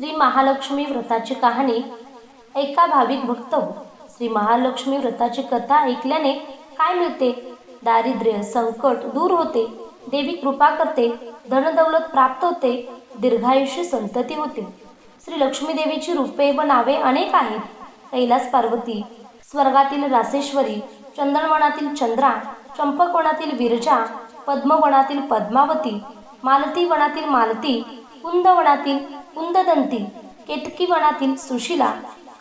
श्री महालक्ष्मी व्रताची कहाणी एका भाविक भक्त हो. श्री महालक्ष्मी व्रताची कथा ऐकल्याने काय मिळते? दारिद्र्य संकट दूर होते. देवी कृपा करते. धनदौलत प्राप्त होते. दीर्घायुष्य संतती होते. श्री लक्ष्मी देवीची रूपे व नावे अनेक आहेत. कैलास पार्वती स्वर्गातील रासेश्वरी चंदनवनातील चंद्रा चंपकवनातील विरजा पद्मवनातील पद्मावती मालती वनातील मालती कुंदवनातील कुंददंती केतकी वनातील सुशिला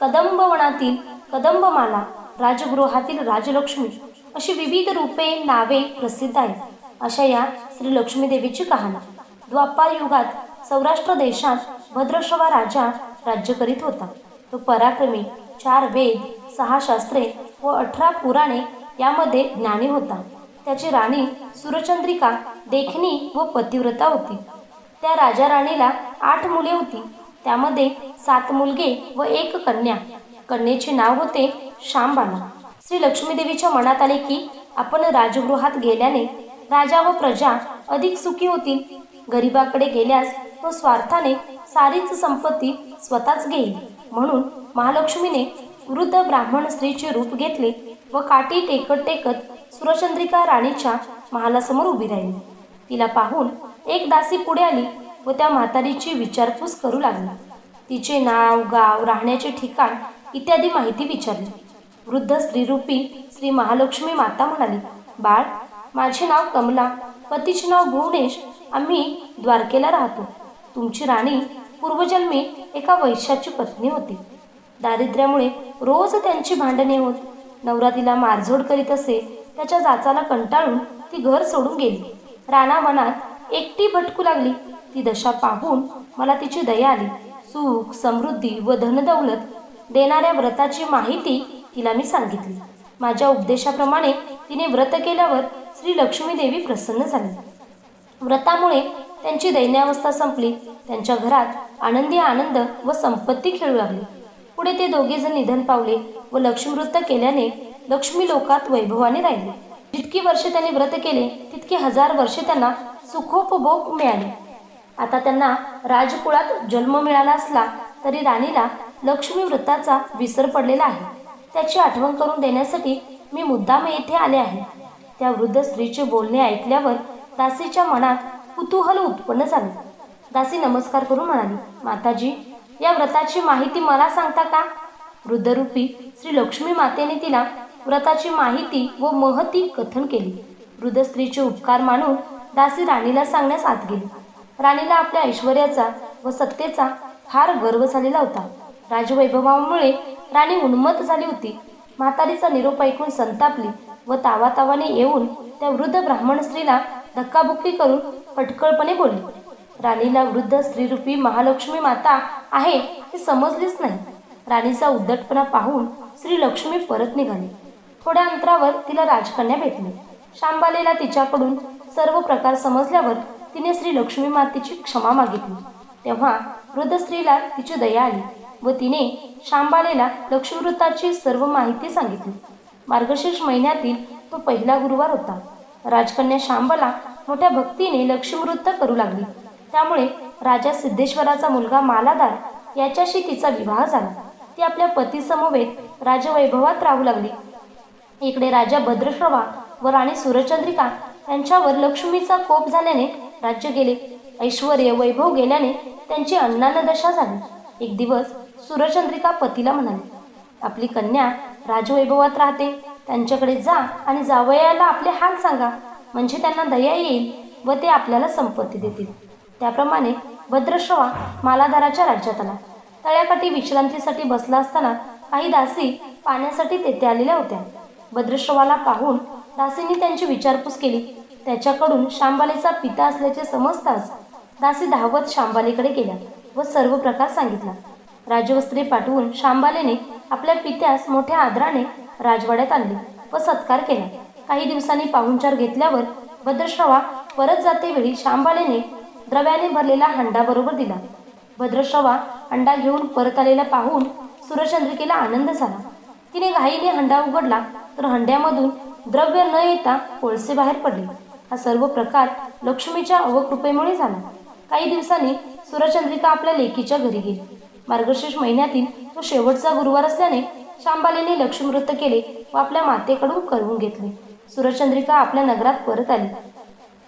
कदंब वनातील कदंबमाला राजगृहातील राजलक्ष्मी अशी विविध रूपे नावे प्रसिद्ध आहेत. अशा या श्री लक्ष्मी देवीची कहाणी. द्वापार युगात सौराष्ट्र देशात भद्रश्रवा राजा राज्य करीत होता. तो पराक्रमी चार वेद सहा शास्त्रे व अठरा पुराणे यामध्ये ज्ञानी होता. त्याची राणी सुरचंद्रिका देखणी व पतिव्रता होती. त्या राजा राणीला आठ मुले होती. त्यामध्ये सात मुलगे व एक कन्या. कन्येचे नाव होते श्यामबाला श्री लक्ष्मी देवीच्या मनात आले की आपण राजगृहात गेल्याने राजा व प्रजा अधिक सुखी होतील. गरिबाकडे गेल्यास तो स्वार्थाने सारीच संपत्ती स्वतःच घेईल. म्हणून महालक्ष्मीने वृद्ध ब्राह्मण स्त्रीचे रूप घेतले व काठी टेकत टेकत सुरचंद्रिका राणीच्या महालासमोर उभी राहिली. तिला पाहून एक दासी पुढे आली व त्या म्हातारीची विचारपूस करू लागली. तिचे नाव गाव राहण्याचे ठिकाण इत्यादी माहिती विचारली. वृद्ध स्त्रीरूपी श्री महालक्ष्मी माता म्हणाली बाळ माझे नाव कमला पतीचे नाव भुवनेश. आम्ही द्वारकेला राहतो. तुमची राणी पूर्वजन्मी एका वैश्याची पत्नी होती. दारिद्र्यामुळे रोज त्यांची भांडणे होत. नवरा तिला मारझोड करीत असे त्याच्या जाचाला कंटाळून ती घर सोडून गेली. रानावनात एकटी भटकू लागली. ती दशा पाहून मला तिची दया आली. सुख समृद्धी व धनदौलत देणाऱ्या व्रताची माहिती तिला मी सांगितली. माझ्या उपदेशाप्रमाणे तिने व्रत केल्यावर श्री लक्ष्मी देवी प्रसन्न झाली. व्रतामुळे त्यांची दैन्यावस्था संपली. त्यांच्या घरात आनंदी आनंद व संपत्ती खेळू लागली. पुढे ते दोघेजण निधन पावले व लक्ष्मीवृत्त केल्याने लक्ष्मी लोकात वैभवाने राहिले. जितकी वर्षे त्यांनी व्रत केले तितकी हजार वर्षे त्यांना सुखोपभोग मिळाले. आता त्यांना राजकुळात जन्म मिळाला असला तरी राणीला लक्ष्मी व्रताचा विसर पडलेला आहे. त्याची आठवण करून देण्यासाठी मी मुद्दाम येथे आले आहे. त्या वृद्ध स्त्रीचे बोलणे ऐकल्यावर दासीच्या मनात कुतूहल उत्पन्न झाले. दासी नमस्कार करून म्हणाली माताजी या व्रताची माहिती मला सांगता का? वृद्धरूपी श्री लक्ष्मी मातेने तिला व्रताची माहिती व महती कथन केली. वृद्ध स्त्रीचे उपकार मानून दासी राणीला सांगण्यास आत गेली. राणीला आपल्या ऐश्वर्याचा व सत्तेचा फार गर्व झालेला होता. राजवैभवामुळे राणी उन्मत झाली होती. म्हातारीचा निरोप ऐकून संतापली व तावातावाने येऊन त्या वृद्ध ब्राह्मण स्त्रीला धक्काबुक्की करून पटकळपणे बोलली राणीला वृद्ध स्त्रीरूपी महालक्ष्मी माता आहे हे समजलीच नाही. राणीचा उद्धटपणा पाहून श्री लक्ष्मी परत निघाली. थोड्या अंतरावर तिला राजकन्या भेटली. शांबालेला तिच्याकडून सर्व प्रकार समजल्यावर तिने श्री लक्ष्मी मातेची क्षमा मागितली. तेव्हा वृद्ध स्त्रीला तिची दया आली व तिने शांबालेला लक्ष्मीवृत्ताची सर्व माहिती सांगितली. मार्गशीर्ष महिन्यातील तो पहिला गुरुवार होता. राजकन्या शांबाला मोठ्या भक्तीने लक्ष्मीवृत्त करू लागली. त्यामुळे राजा सिद्धेश्वराचा मुलगा मालादार याच्याशी तिचा विवाह झाला. ती आपल्या पतीसमवेत राजवैभवात राहू लागली. इकडे राजा भद्रश्रवा व राणी सूरचंद्रिका यांच्यावर लक्ष्मीचा कोप झाल्याने राज्य गेले. ऐश्वर वैभव गेल्याने त्यांची अन्नानदशा झाली. एक दिवस सूर्यचंद्रिका पतीला म्हणाली आपली कन्या राजवैभवात राहते. त्यांच्याकडे जा आणि जावयाला आपले हाल सांगा. म्हणजे त्यांना दया येईल व ते आपल्याला संपत्ती देतील. त्याप्रमाणे भद्रश्रवा मालाधाराच्या राज्यात आला. तळ्याकाठी विश्रांतीसाठी बसला असताना काही दासी पाण्यासाठी तेथे आलेल्या होत्या. भद्रश्रवाला पाहून दासींनी त्यांची विचारपूस केली. त्याच्याकडून शांबालेचा पिता असल्याचे समजताच दासी धावत शांबालेकडे गेल्या व सर्व प्रकार सांगितला. राजवस्त्री पाठवून शांबालेने आपल्या पित्यास मोठ्या आदराने राजवाड्यात आणले व सत्कार केला. काही दिवसांनी पाहुणचार घेतल्यावर भद्रश्रवा परत जातेवेळी शांबालेने द्रव्याने भरलेला हंडा बरोबर दिला. भद्रश्रवा हंडा घेऊन परत आलेला पाहून सुरचंद्रिकेला आनंद झाला. तिने घाईने हंडा उघडला तर हंड्यामधून द्रव्य न येता कोळसे बाहेर पडले. हा सर्व प्रकार लक्ष्मीच्या अवकृपेमुळे झाला. काही दिवसांनी सुरचंद्रिका आपल्या लेकीच्या घरी गेली. मार्गशीर्ष महिन्यातील तो शेवटचा गुरुवार असल्याने शांबालीने लक्ष्मीवृत्त केले व आपल्या मातेकडून करवून घेतले. सुरचंद्रिका आपल्या नगरात परत आली.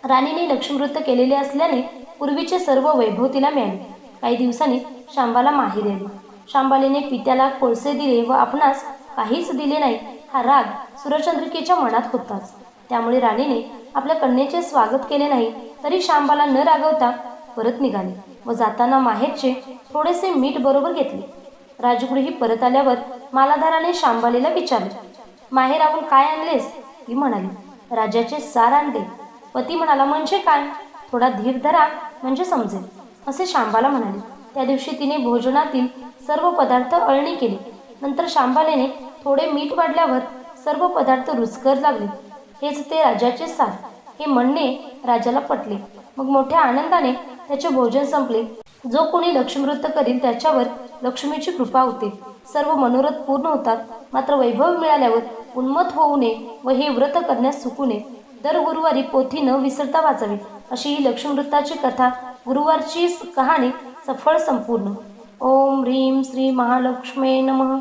राणीने लक्ष्मीवृत्त केलेले असल्याने पूर्वीचे सर्व वैभव तिला मिळाले. काही दिवसांनी शांबाला माहेर आली शांबालीने पित्याला कोळसे दिले व आपणास काहीच दिले नाही. हा राग सुरचंद्रिकेच्या मनात होताच. त्यामुळे राणीने आपल्या कन्येचे स्वागत केले नाही तरी शांबाला न रागवता परत निघाले व जाताना माहेरचे थोडेसे मीठ बरोबर घेतले. राजगृही परत आल्यावर मालाधाराने शांबालीला विचारले माहेराहून काय आणलेस? ती म्हणाली राजाचे सार आणले. पती म्हणाला म्हणजे काय? थोडा धीर धरा म्हणजे समजेल. असे शांबाला म्हणाले. त्या दिवशी तिने भोजनातील सर्व पदार्थ अळणी केली. नंतर शांबालेने थोडे मीठ वाढल्यावर सर्व पदार्थ रुचकर लागले. हेच ते राजाचे साथ हे म्हणणे राजाला पटले. मग मोठ्या आनंदाने त्याचे भोजन संपले. जो कोणी लक्ष्मीवृत्त करील त्याच्यावर लक्ष्मीची कृपा होते. सर्व मनोरथ पूर्ण होतात. मात्र वैभव मिळाल्यावर उन्मत होऊ नये व हे व्रत करण्यास चुकू नये. दर गुरुवारी पोथी न विसरता वाचावी अशी ही लक्ष्मीवृत्ताची कथा गुरुवारची कहाणी सफळ संपूर्ण. ओम ह्रीं श्री महालक्ष्मे नमः.